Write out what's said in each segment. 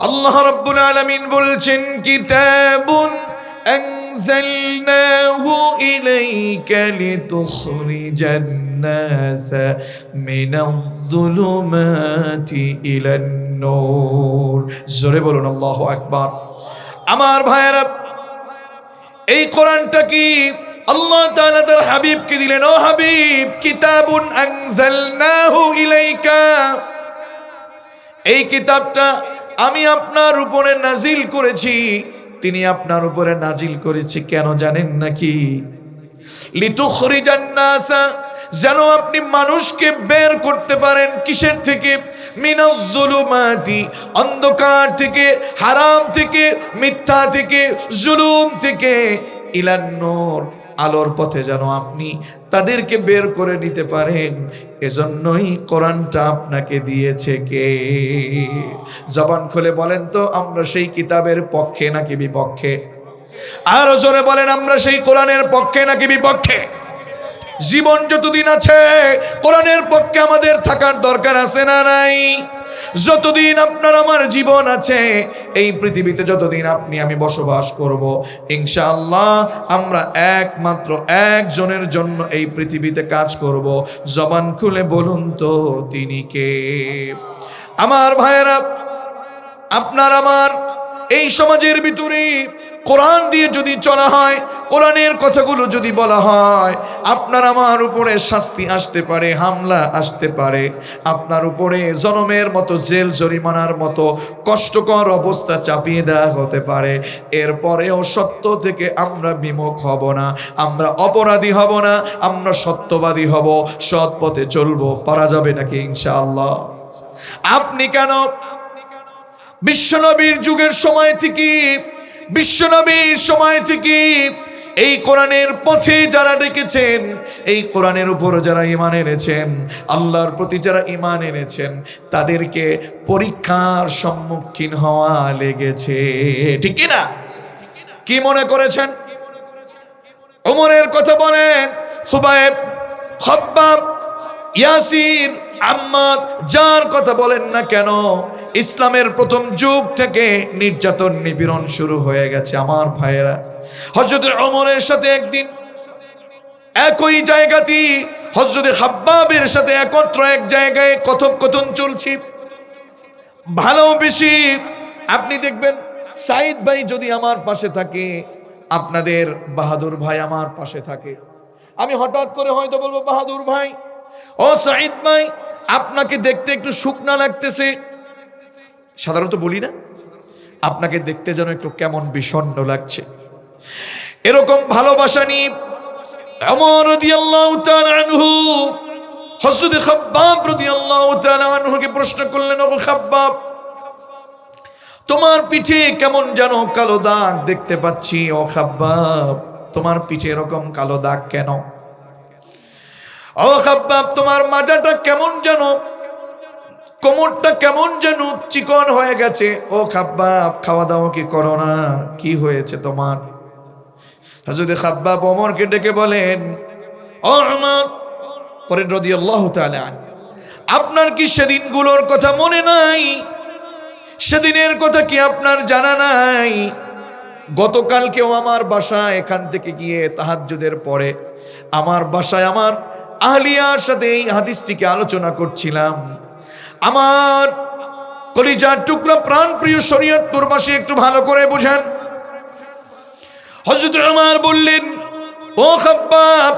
আল্লাহ রাব্বুল আলামিন বলছেন কিতাবুন أنزلناه إليك لتخرج الناس من الظلمات إلى النور জোরে বলুন আল্লাহু আকবার আমার ভাইয়েরা এই কোরআনটা কি আল্লাহ তাআলা তার হাবিবকে দিলেন ও হাবিব কিতাবুন আনজালনাহু ইলাইকা এই কিতাবটা আমি আপনার উপরে নাজিল করেছি। তিনি আপনার উপরে নাজিল করেছি কেন জানেন নাকি? লিতুখরিজান নাসা, যেন আপনি মানুষকে বের করতে পারেন কিসের থেকে? অন্ধকার থেকে, হারাম থেকে, মিথ্যা থেকে, জুলুম থেকে। ইলান নূর আলোর পথে যেন আপনি তাদেরকে বের করে নিতে পারেন। এজন্যই কোরআনটা আপনাকে দিয়েছে কে? জবান খুলে বলেন তো, আমরা সেই কিতাবের পক্ষে নাকি বিপক্ষে? আরও জোরে বলেন, আমরা সেই কোরআনের পক্ষে নাকি বিপক্ষে? জীবন যতদিন আছে, কোরআনের পক্ষে আমাদের থাকার দরকার আছে না নাই? যতদিন আপনার আমার জীবন আছে, এই পৃথিবীতে যতদিন আপনি, আমি বসবাস করব, ইনশাআল্লাহ আমরা একমাত্র একজনের জন্য এই পৃথিবীতে কাজ করব। জবান খুলে বলুন তো, তিনি কে? আমার ভাইয়েরা, আপনার, আমার, এই সমাজের ভিতরে কোরআন দিয়ে যদি চলা হয়, কোরআনের কথাগুলো যদি বলা হয়, আপনার আমার উপরে শাস্তি আসতে পারে, হামলা আসতে পারে। আপনার উপরে জনমের মতো, জেল জরিমানার মতো কষ্টকর অবস্থা চাপিয়ে দেওয়া হতে পারে। এরপরেও সত্য থেকে আমরা বিমুখ হব না। আমরা অপরাধী হব না, আমরা সত্যবাদী হব। সৎ পথে চলবো, পারা যাবে নাকি ইনশাআল্লাহ? আপনি কেন? বিশ্বনবীর যুগের সময় থেকে বিশ্বনবীর সময় থেকে এই কোরআনের পথে যারা ডেকেছেন, এই কোরআনের উপর যারা ইমান এনেছেন, আল্লাহর প্রতি যারা ইমান এনেছেন, তাদেরকে পরীক্ষার সম্মুখীন হওয়া লেগেছে। ঠিক না? কি মনে করেছেন? ওমরের কথা বলেন, সুবাইব খব্বাব ইয়াসির, আম্মাদ, যার কথা বলেন না কেন ইসলামের প্রথম যুগ থেকে নির্যাতন, নিপীড়ন শুরু হয়ে গেছে আমার ভাইয়েরা। হজরত অমরের সাথে একদিন, একই জায়গাতে হজরত হাব্বাবের সাথে একত্র এক জায়গায় কথোপকথন চলছে। ভালো বেশি, আপনি দেখবেন, সাইদ ভাই যদি আমার পাশে থাকে, আপনাদের বাহাদুর ভাই আমার পাশে থাকে। আমি হঠাৎ করে হয়তো বলব, বাহাদুর ভাই, ও সাইদ ভাই, আপনাকে দেখতে একটু শুকনা লাগতেছে। সাধারণত বলি না, আপনাকে দেখতে যেন একটু কেমন বিষণ্ণ লাগছে। এরকম ভালোবাসা নিয়ে আনহু, হযরত খাব্বাব রাদিয়াল্লাহু তাআলা আনহুকে প্রশ্ন করলেন ও খাব্বাব, তোমার পিঠে কেমন যেন কালো দাগ দেখতে পাচ্ছি, ও খাব্বাব? তোমার পিঠে এরকম কালো দাগ কেন? ও খাব্বাব, তোমার মাজাটা কেমন যেন কোমরটা কেমন যেন চিকন হয়ে গেছে। ও খাব্বাব খাওয়া দাওয়া কি করো না? কি হয়েছে তোমার? হাজুদে খাব্বাব ওমরকে ডেকে বলেন পরে রদি আল্লাহ আপনার কি সেদিনগুলোর কথা মনে নাই? সেদিনের কথা কি আপনার জানা নাই? গতকালকেও আমার বাসায় এখান থেকে গিয়ে তাহাজ্জুদের পরে আমার বাসায় আমার আহলিয়ার সাথে এই হাদিসটিকে আলোচনা করছিলাম। আমার কলিজার টুকরা প্রাণ প্রিয় শরীয়তপুর বাসী একটু ভালো করে বুঝান। হজরত আমার বললেন, ও খাব্বাব,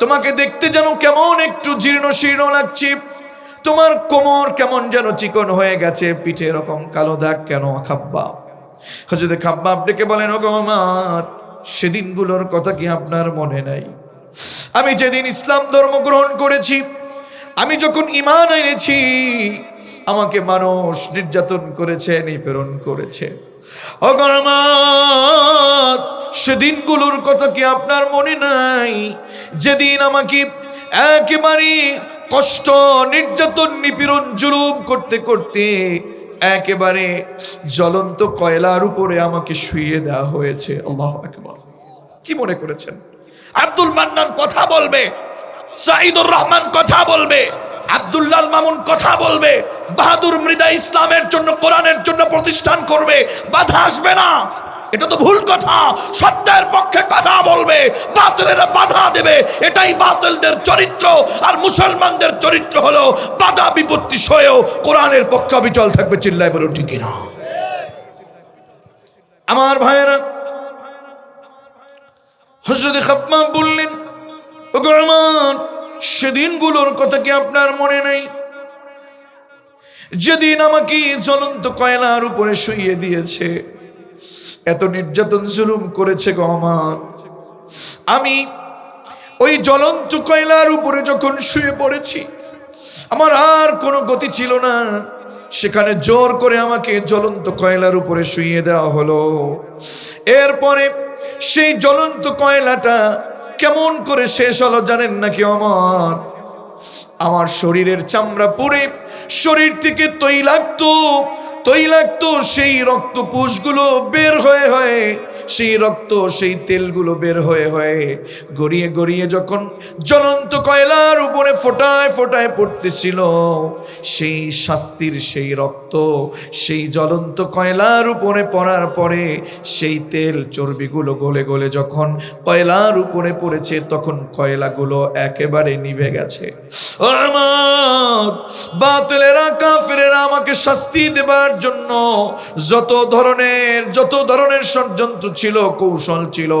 তোমাকে দেখতে যেন কেমন একটু জীর্ণ শীর্ণ লাগছে। তোমার কোমর কেমন যেন চিকন হয়ে গেছে, পিঠে এরকম কালো দাগ কেন খাব্বাব? হজরত খাব্বাব ডেকে বলেন ও আমার সেদিনগুলোর কথা কি আপনার মনে নাই? আমি যেদিন ইসলাম ধর্ম গ্রহণ করেছি আমি যখন ইমান এনেছি, আমাকে মানুষ নির্যাতন করেছে, নিপীড়ন করেছে। অগরমার সেদিনগুলোর কথা কি আপনার মনে নাই? যেদিন আমাকে একেবারে কষ্ট, নির্যাতন, নিপীড়ন, জুলুম করতে করতে একেবারে জ্বলন্ত কয়লার উপরে আমাকে শুইয়ে দেওয়া হয়েছে। আল্লাহ একবার কি মনে করেছেন? আব্দুল মান্নান কথা বলবে। সাইদুর রহমান কথা বলবে, আব্দুল্লাহ মামুন কথা বলবে, বাহাদুর মৃদা ইসলামের জন্য, কোরআনের জন্য প্রতিষ্ঠান করবে, বাধা আসবে না। এটা তো ভুল কথা, সত্যের পক্ষে কথা বলবে, বাতিলের বাধা দেবে, এটাই বাতিলদের চরিত্র, আর মুসলমানদের চরিত্র হলো বাধা বিপত্তি সয়েও কোরআনের পক্ষে অবিচল থাকবে, চিল্লায় বলো ঠিক না আমার ভাইয়েরা হজরত খাপ্পা বললেন সেদিনগুলোর কথা কি আপনার মনে নেই? যেদিন আমাকে জ্বলন্ত কয়লার উপরে শুইয়ে দিয়েছে, এত নির্যাতন জুলুম করেছে গো আমার। আমি ওই জ্বলন্ত কয়লার উপরে যখন শুয়ে পড়েছি, আমার আর কোনো গতি ছিল না। সেখানে জোর করে আমাকে জ্বলন্ত কয়লার উপরে শুইয়ে দেওয়া হলো। এরপরে সেই জ্বলন্ত কয়লাটা কেমন করে শেষ হলো জানেন নাকি আমার আমার শরীরের চামড়া পুড়ে, শরীর থেকে তৈলাক্ত তৈলাক্ত সেই রক্ত বের হয়ে হয়ে সেই রক্ত, সেই তেলগুলো বের হয়ে হয়ে গড়িয়ে গড়িয়ে যখন জ্বলন্ত কয়লার উপরে ফোটায় ফোটায় পড়তেছিল, সেই শাস্তির সেই রক্ত, সেই জ্বলন্ত কয়লার উপরে পড়ার পরে সেই তেল চর্বিগুলো গলে গলে যখন কয়লার উপরে পড়েছে, তখন কয়লাগুলো একেবারে নিভে গেছে। বাতিলেরা, কাফেরেরা আমাকে শাস্তি দেবার জন্য যত ধরনের যত ধরনের ষড়যন্ত্র ছিল, কৌশল ছিল,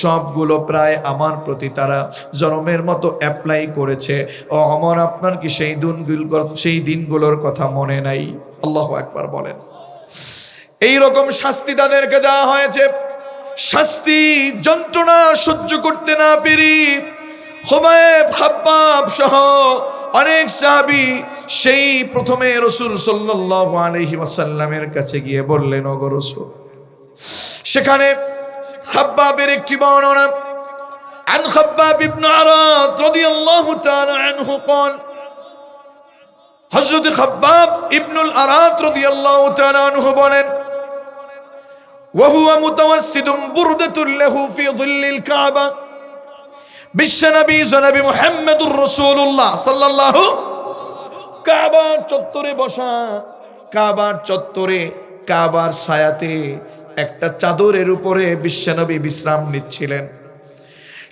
সবগুলো প্রায় আমার প্রতি তারা জনমের মতো অ্যাপ্লাই করেছে। ও আমার আপনার কি সেই দিনগুলো, সেই দিনগুলোর কথা মনে নাই? আল্লাহ একবার বলেন। এই রকম শাস্তি তাদেরকে দেওয়া হয়েছে। শাস্তি, যন্ত্রণা সহ্য করতে না পেরি হোমায়েব খাব্বাব সহ অনেক সাহাবি সেই প্রথমে রসুল সাল্লাল্লাহু আলাইহি ওয়াসাল্লামের কাছে গিয়ে বললেন সেখানে খাব্বাবের একটি বর্ণনা عن خباب بن عراد رضي الله تعالى عنه قال হযরত খাব্বাব ইবনুল আরাত রাদিয়াল্লাহু তাআলা আনহু বলেন وهو متوسد بردة له في ظل الكعبة বিশ্বনবী জনাবি মুহাম্মদুর রাসূলুল্লাহ সাল্লাল্লাহু কাবার চত্বরে বসা কাবার চত্বরে কাবার ছায়াতে একটা চাদরের উপরে বিশ্বনবী বিশ্রাম নিচ্ছিলেন।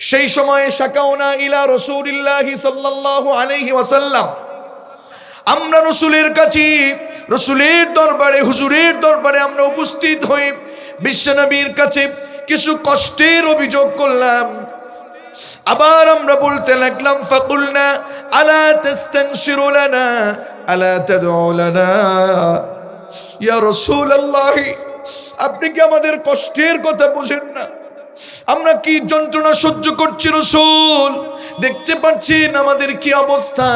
সেই সময় শাকাউনা ইলা রসুলিল্লাহি সাল্লাল্লাহু আলাইহি ওয়াসাল্লাম, আমরা রসুলের কাছে, রসুলের দরবারে, হুজুরের দরবারে আমরা উপস্থিত হয়ে বিশ্বনবীর কাছে কিছু কষ্টের অভিযোগ করলাম। আবার আমরা বলতে লাগলাম, ফাকুলনা আলা তাস্তানশিরু লানা, আলা তাদউ লানা। ইয়া রাসূলুল্লাহ আপনি কি আমাদের কষ্টের কথা বুঝেন না? আমরা কি যন্ত্রণা সহ্য করছি রসুল? দেখতে পাচ্ছেন আমাদের কি অবস্থা?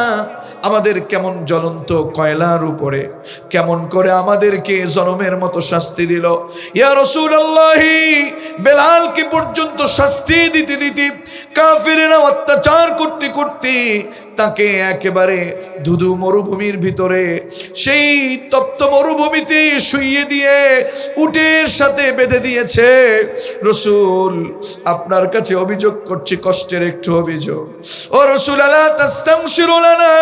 আমাদের কেমন জ্বলন্ত কয়লার উপরে। কেমন করে আমাদেরকে জনমের মতো শাস্তি দিল। ইয়া রসুল আল্লাহি বেলালকে পর্যন্ত শাস্তি দিতে দিতে কাফিরেরা অত্যাচার করতে করতে তাকে একেবারে ধুধু মরুভূমির ভিতরে, সেই তপ্ত মরুভূমিতে শুইয়ে দিয়ে উটের সাথে বেঁধে দিয়েছে। রসুল, আপনার কাছে অভিযোগ করছি, কষ্টের একটু অভিযোগ। ও রসুল, আলা তাস্তাংশিরুলানা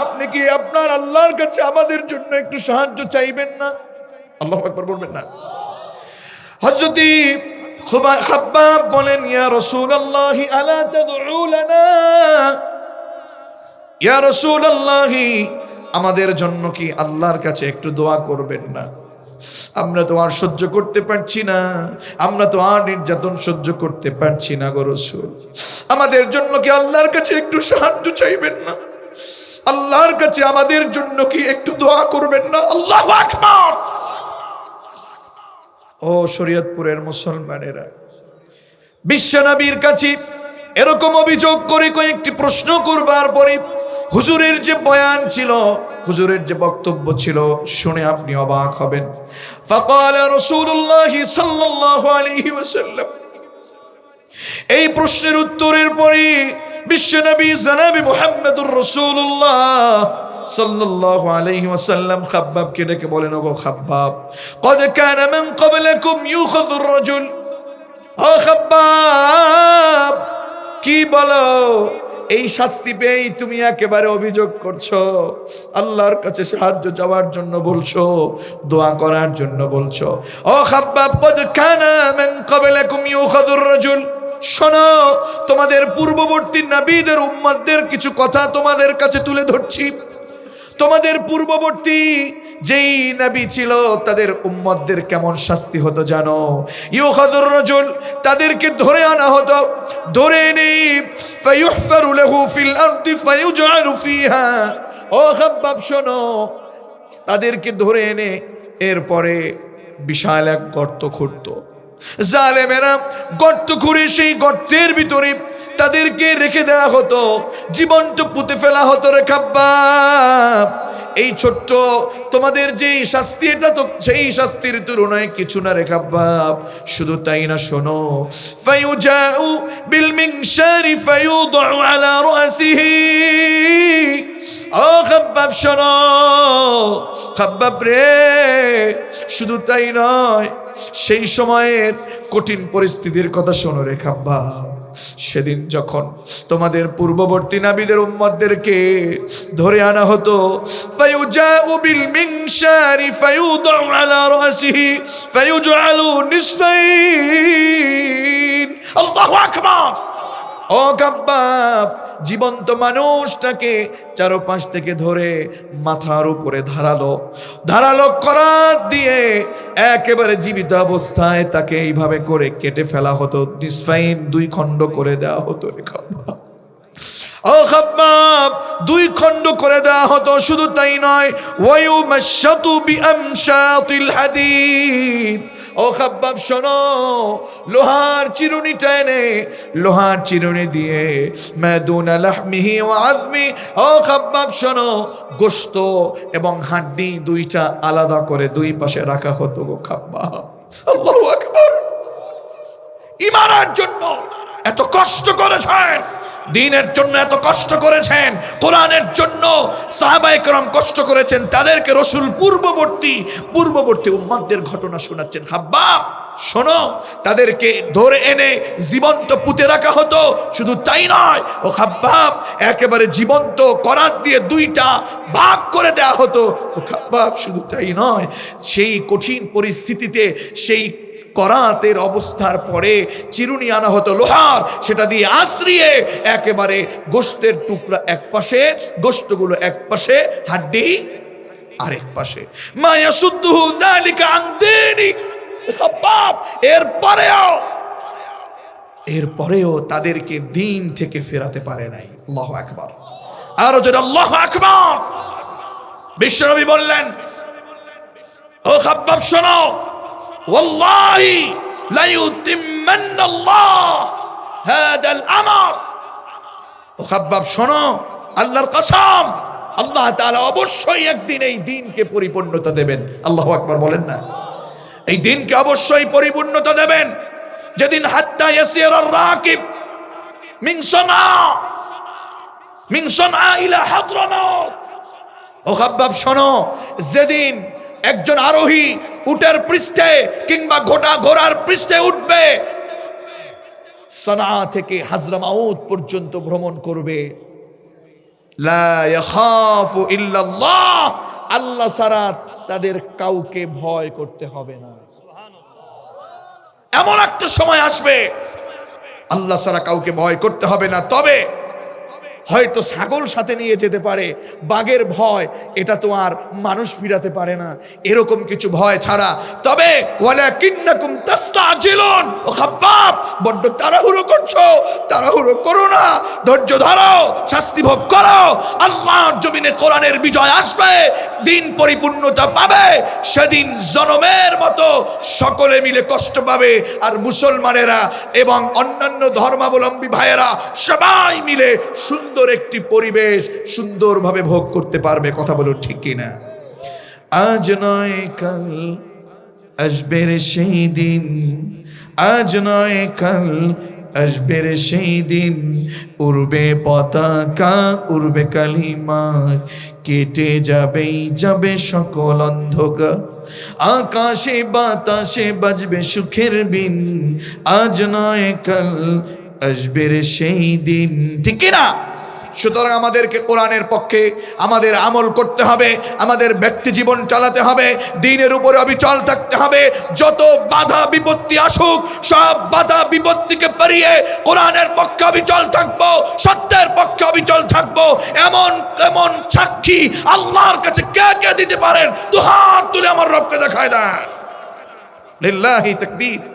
আপনি কি আপনার আল্লাহর কাছে আমাদের জন্য একটু সাহায্য চাইবেন না? আল্লাহ একবার বলবেন না। হজরতি খাব্বাব বলেন, ইয়া রসুল আল্লাহ আলা তাদউ ইয়া রাসূলুল্লাহি, আমাদের জন্য কি আল্লাহর কাছে একটু দোয়া করবেন না? আমরা তো আর সহ্য করতে পারছি না। আমরা তো আর নির্যাতন সহ্য করতে পারছি না গো রসুল। আমাদের জন্য কি আল্লাহর কাছে একটু সাহায্য চাইবেন না? আল্লাহর কাছে আমাদের জন্য কি একটু দোয়া করবেন না? আল্লাহ ও শরীয়তপুরের মুসলমানেরা বিশ্বনবীর কাছে এরকম অভিযোগ করে কয়েকটি প্রশ্ন করবার পরে হুজুরের যে বয়ান ছিল, হুজুরের যে বক্তব্য ছিল, শুনে আপনি অবাক হবেন। ফাকাল রাসূলুল্লাহ সাল্লাল্লাহু আলাইহি ওয়াসাল্লাম। এই প্রশ্নের উত্তরের পরে বিশ্বনবী জনাবি মুহাম্মদুর রাসূলুল্লাহ সাল্লাল্লাহু আলাইহি ওয়াসাল্লাম খাব্বাবকে ডেকে বলেন, ওগো খাব্বাব, কদ কানা মান ক্বাবলাকুম ইউখাযুর রাজুল? ও খাব্বাব, কি বলো? এই শাস্তি পেয়েই তুমি একেবারে অভিযোগ করছ। আল্লাহর কাছে সাহায্য চাওয়ার জন্য বলছো, দোয়া করার জন্য বলছো। ও খাব্বাব, কদ কানা মিন ক্বাবলাকুম ইউখাযুর রাজুল। শোনো, তোমাদের পূর্ববর্তী নবীদের উম্মতদের কিছু কথা তোমাদের কাছে তুলে ধরছি। তোমাদের পূর্ববর্তী যেই নবী ছিল, তাদের উম্মতদের কেমন শাস্তি হতো জানো? ইউখাদুর রাজুল তাদেরকে ধরে আনা হতো, ধরে এনে ফায়ুহফারু লাহু ফিল আরদি ফায়ুজআলু ফিহা। ও খাব্বাব, শোনো, তাদেরকে ধরে এনে এরপরে বিশাল এক গর্ত খুঁড়তো। জালেমেরা গর্ত খুঁড়ে সেই গর্তের ভিতরে তাদেরকে রেখে দেওয়া হতো জীবনটা পুঁতে ফেলা হতো রে খাব্বাব। এই ছোট্ট তোমাদের যে শাস্তি, এটা তো সেই শাস্তির তুলনায় কিছু না রেখা বাপ শুধু তাই না শোনো, ফায়ুজাউ বিল মিনশারি ফায়ুদউ আলা রাসিহি ও খাব্বাব, শোনো, খাব্বাব রে, শুধু তাই নয়, সেই সময়ের কঠিন পরিস্থিতির কথা শোনো রে খাব্বাব। সেদিন যখন তোমাদের পূর্ববর্তী নাবিদের উম্মতদেরকে ধরে আনা হতো আল্লাহু আকবার। ও জীবন্ত মানুষটাকে চারপাশ থেকে ধরে মাথার উপরে ধারালো ধারালো করাত দিয়ে একেবারে জীবিত অবস্থায় তাকে এইভাবে করে কেটে ফেলা হতো নিসফাইন দুই খণ্ড করে দেওয়া হতো রে দুই খণ্ড করে দেওয়া হতো, শুধু তাই নয় ওয়ায়ু মাশাতু বিআমশাতিল হাদিদ। ও খাব্বাব, শোনো, লোহার চিরুনিটা এনে লোহার চিরুনি দিয়ে মাদুন লাহমিহি ও আদমি ও খাব্বাব, শোনো, গোশত এবং হাড্ডি দুইটা আলাদা করে দুই পাশে রাখা হতো গো খাব্বাব। আল্লাহু ইমানের জন্য এত কষ্ট করেছেন। দিনের জন্য এত কষ্ট করেছেন, কোরআনের জন্য সাহাবাইকরম কষ্ট করেছেন, তাদেরকে রসুল পূর্ববর্তী পূর্ববর্তী উম্মাদের ঘটনা শোনাচ্ছেন। হাব্বাব, শোনো, তাদেরকে ধরে এনে জীবন্ত পুঁতে রাখা হতো, শুধু তাই নয়, ও খাব্বাব একেবারে জীবন্ত করার দিয়ে দুইটা ভাগ করে দেয়া হতো। ও হাব্বাব, শুধু তাই নয়, সেই কঠিন পরিস্থিতিতে সেই করাতের অবস্থার পরে চিরুনি আনা হতো লোহার, সেটা দিয়ে আশ্রিয়ে একেবারে গোষ্ঠের টুকরা এক পাশে, গোষ্ঠগুলো এক পাশে, হাড্ডি আরেক পাশে। মায়া শুদ্ধ এরপরেও এরপরেও তাদেরকে দিন থেকে ফেরাতে পারে নাই। আল্লাহ একবার আরও যেটা আল্লাহ আকবার। বিশ্বনবী বললেন, ও খাব্বাব শোনো والله ليتمن الله هذا الامر ও খাব্বাব শোনো আল্লাহর কসম আল্লাহ তাআলা অবশ্যই একদিন এই দিনকে পরিপূর্ণতা দেবেন আল্লাহু আকবার বলেন না এই দিনকে অবশ্যই পরিপূর্ণতা দেবেন যেদিন হাত্তা ইয়াসির আর রাকিব মিন সনা মিন সনা ইলা হাদ্রামাউত ও খাব্বাব শোনো যেদিন একজন আরোহী উটের পৃষ্ঠে কিংবা ঘোটা ঘোড়ার পৃষ্ঠে উঠবে। সনা থেকে হাজরামাউত পর্যন্ত ভ্রমণ করবে। আল্লাহ সারা তাদের কাউকে ভয় করতে হবে না। এমন একটা সময় আসবে। আল্লাহ সারা কাউকে ভয় করতে হবে না। তবে হয়তো ছাগল সাথে নিয়ে যেতে পারে, বাঘের ভয়, এটা তো আর মানুষ ফিরাতে পারে না। এরকম কিছু ভয় ছাড়া। তবে বড্ড তাড়াহুড়ো করছ, তাড়াহুড়ো করো না, ধৈর্য ধরো শাস্তি ভোগ করো। আল্লাহর জমিনে কোরআনের বিজয় আসবে, দিন পরিপূর্ণতা পাবে, সেদিন জনমের মতো সকলে মিলে কষ্ট পাবে। আর মুসলমানেরা এবং অন্যান্য ধর্মাবলম্বী ভাইয়েরা সবাই মিলে সুন্দর একটি পরিবেশ সুন্দরভাবে ভোগ করতে পারবে, কথা বলো ঠিক কিনা? আজ নয় কাল, আসবে সেই দিন। আজ নয় কাল, আসবে রে সেই দিন। উড়বে পতাকা, উড়বে কালিমার, কেটে যাবেই, যাবে সকল অন্ধকার। আকাশে বাতাসে বাজবে সুখের বিন আজ নয় কাল, আসবে সেই দিন। ঠিক না সুতরাং আমাদেরকে কোরআনের পক্ষে আমাদের আমল করতে হবে, আমাদের ব্যক্তি জীবন চালাতে হবে, দিনের উপরে অবিচল থাকতে হবে, যত বাধা বিপত্তি আসুক, সব বাধা বিপত্তিকে পেরিয়ে কোরআনের পক্ষে অবিচল থাকব, সত্যের পক্ষে অবিচল থাকব, এমন এমন সাক্ষী আল্লাহর কাছে কে কে দিতে পারেন? দু হাত তুলে আমার রবকে দেখায় দেন। লিল্লাহি তাকবীর।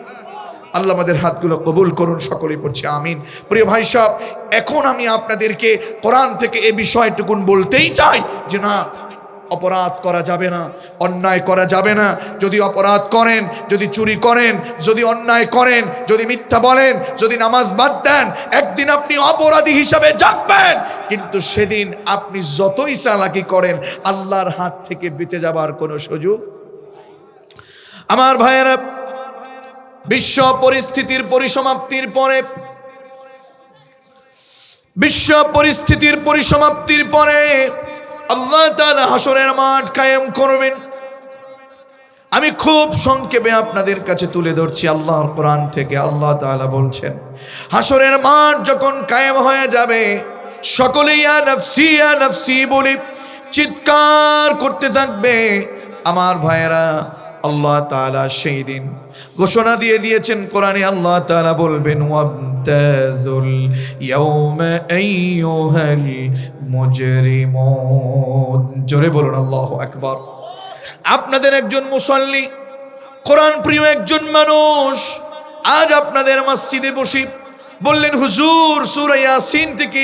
আল্লাহ আমাদের হাতগুলো কবুল করুন, সকলেই পড়ছে আমিন। প্রিয় ভাই সাহেব, এখন আমি আপনাদেরকে কোরআন থেকে এ বিষয়টুকুন বলতেই চাই যে না, অপরাধ করা যাবে না, অন্যায় করা যাবে না। যদি অপরাধ করেন, যদি চুরি করেন, যদি অন্যায় করেন, যদি মিথ্যা বলেন, যদি নামাজ বাদ দেন, একদিন আপনি অপরাধী হিসাবে জাগবেন। কিন্তু সেদিন আপনি যতই চালাকি করেন, আল্লাহর হাত থেকে বেঁচে যাবার কোনো সুযোগ আমার ভাইয়েরা বিশ্ব পরিস্থিতির পরিসমাপ্তির পরে, বিশ্ব পরিস্থিতির পরিসমাপ্তির পরে আল্লাহ তাআলা হাসরের মাঠ কায়েম করবেন। আমি খুব সংক্ষেপে আপনাদের কাছে তুলে ধরছি আল্লাহর কোরআন থেকে। আল্লাহ তাআলা বলছেন, হাসরের মাঠ যখন কায়েম হয়ে যাবে, সকলেই নফসি, ইয়া নফসি বলে চিৎকার করতে থাকবে। আমার ভাইয়েরা, আল্লাহ তাআলা সেই দিন ঘোষণা দিয়ে দিয়েছেন কোরআনে আল্লাহ তারা বলবেন জোরে বলুন, আল্লাহু আকবার। আপনাদের একজন মুসল্লি, কোরআন প্রিয় একজন মানুষ, আজ আপনাদের মসজিদে বসি বললেন, হুজুর, সূরা ইয়াসিন থেকে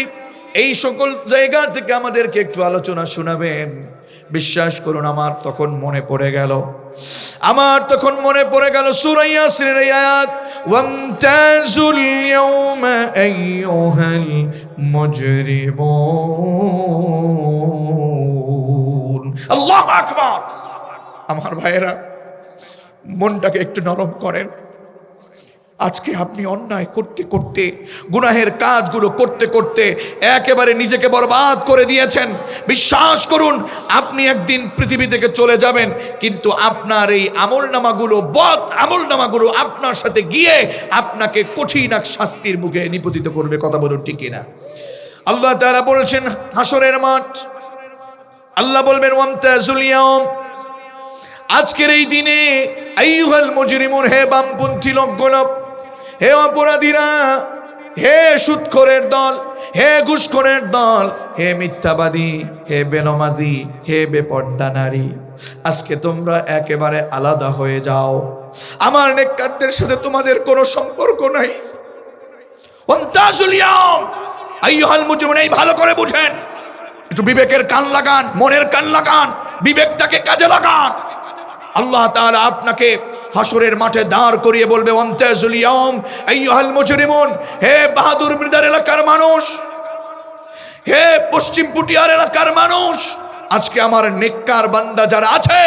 এই সকল জায়গা থেকে আমাদেরকে একটু আলোচনা শোনাবেন। বিশ্বাস করুন, আমার তখন মনে পড়ে গেল। আমার তখন মনে পড়ে গেল সূরা ইয়াসিনের এই আয়াত ওয়ামতাজুল ইয়াউমা আইয়ুহাল মুজরিমুন। আল্লাহু আকবার! আমার ভাইয়েরা, মনটাকে একটু নরম করেন। আজকে আপনি অন্যায় করতে করতে, গুনাহের কাজগুলো করতে করতে একেবারে নিজেকে বরবাদ করে দিয়েছেন। বিশ্বাস করুন, আপনি একদিন পৃথিবী থেকে চলে যাবেন, কিন্তু আপনার এই আমলনামাগুলো, বদ আমলনামাগুলো আপনার সাথে গিয়ে আপনাকে কঠিন এক শাস্তির মুখে নিপতিত করবে, কথা বলুন ঠিক না আল্লাহ তারা বলছেন, হাসরের মাঠ। আল্লাহ বলবেন ওয়ামতাজুল আজকের এই দিনে, আইয়ুহাল মুজরিমুন, হে বামপন্থী লোকগুলো হে অপরাধীরা, হে সুৎখরের দল, হে ঘুষখোরের দল, হে মিথ্যাবাদী, হে বেনমাজি, হে বেপর্দা নারী, আজকে তোমরা একেবারে আলাদা হয়ে যাও। আমার নেককারদের সাথে তোমাদের কোনো সম্পর্ক নাই। ভালো করে বুঝেন। একটু বিবেকের কান লাগান, মনের কান লাগান, বিবেকটাকে কাজে লাগান। আল্লাহ তাআলা আপনাকে হাসরের মাঠে দাঁড় করিয়ে বলবে অন্তাজুল এই হাল মুজরিমুন, হে বাহাদুর মৃদার এলাকার মানুষ, হে পশ্চিম পুটিয়ার এলাকার মানুষ আজকে আমার নেককার বান্দা যারা আছে,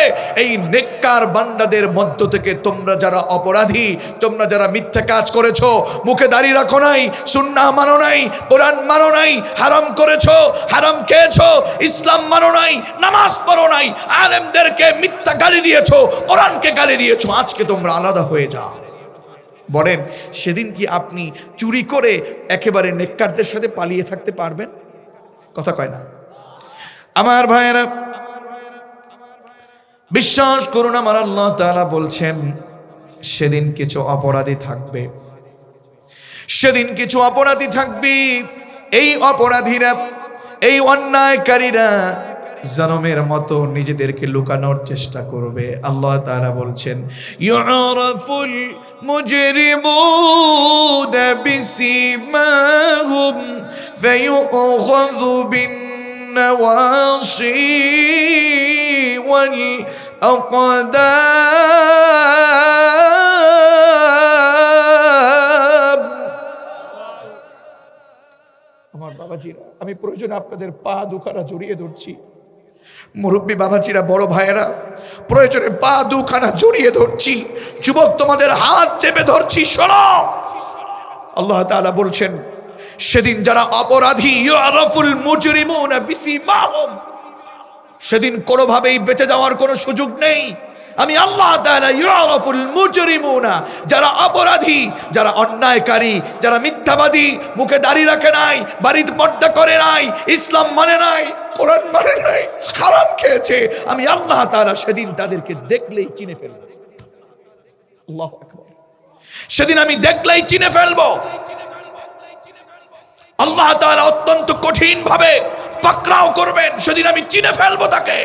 এই নেককার বান্দাদের মধ্য থেকে তোমরা যারা অপরাধী, তোমরা যারা মিথ্যা কাজ করেছ, মুখে দাড়ি রাখো নাই, সুন্নাহ মানো নাই, কোরআন মানো নাই, হারাম করেছ, হারাম খেয়েছো, ইসলাম মানো নাই, নামাজ পড়ো নাই, আলেমদেরকে মিথ্যা গালি দিয়েছ, কোরআনকে গালি দিয়েছ, আজকে তোমরা আলাদা হয়ে যাও। বলেন, সেদিন কি আপনি চুরি করে একেবারে নেককারদের সাথে পালিয়ে থাকতে পারবেন? কথা কয় না। আমার ভাইয়েরা, বিশ্বাস করুন আমার আল্লাহ তাআলা বলছেন, সেদিন কিছু অপরাধী থাকবে। সেদিন কিছু অপরাধী থাকবে। এই অপরাধীরা, এই অন্যায়কারীরা জনমের মতো নিজেদেরকে লুকানোর চেষ্টা করবে। আল্লাহ তাআলা বলছেন ইউরাফুল মুজরিমুনা বিসিমাহুম ফায়ুখাযু বিন النواصي والأقدام আমার বাবাজিরা আমি প্রয়োজনে আপনাদের পা দুখানা জড়িয়ে ধরছি মুরব্বী বাবাজিরা বড় ভাইয়েরা প্রয়োজনে পা দুখানা জড়িয়ে ধরছি যুবক তোমাদের হাত চেপে ধরছি শোনো আল্লাহ তাআলা বলছেন সেদিন যারা অপরাধী ইউরাফুল মুজরিমুনা বিসিমাহুম। সেদিন কোনোভাবেই বেঁচে যাওয়ার কোনো সুযোগ নেই। আমি আল্লাহ তাআলা ইউরাফুল মুজরিমুনা, যারা অপরাধী, যারা অন্যায়কারী, যারা মিথ্যাবাদী, মুখে দাড়ি রাখে নাই, বাড়িতে পর্দা করে নাই, ইসলাম মানে নাই, কোরআন মানে নাই, হারাম খেয়েছে। আমি আল্লাহ তাআলা সেদিন তাদেরকে দেখলেই চিনে ফেলব। সেদিন আমি দেখলেই চিনে ফেলব। আল্লাহ তারা অত্যন্ত কঠিন ভাবে পাকড়াও করবেন সেদিন আমি চিনে ফেলব তাকে।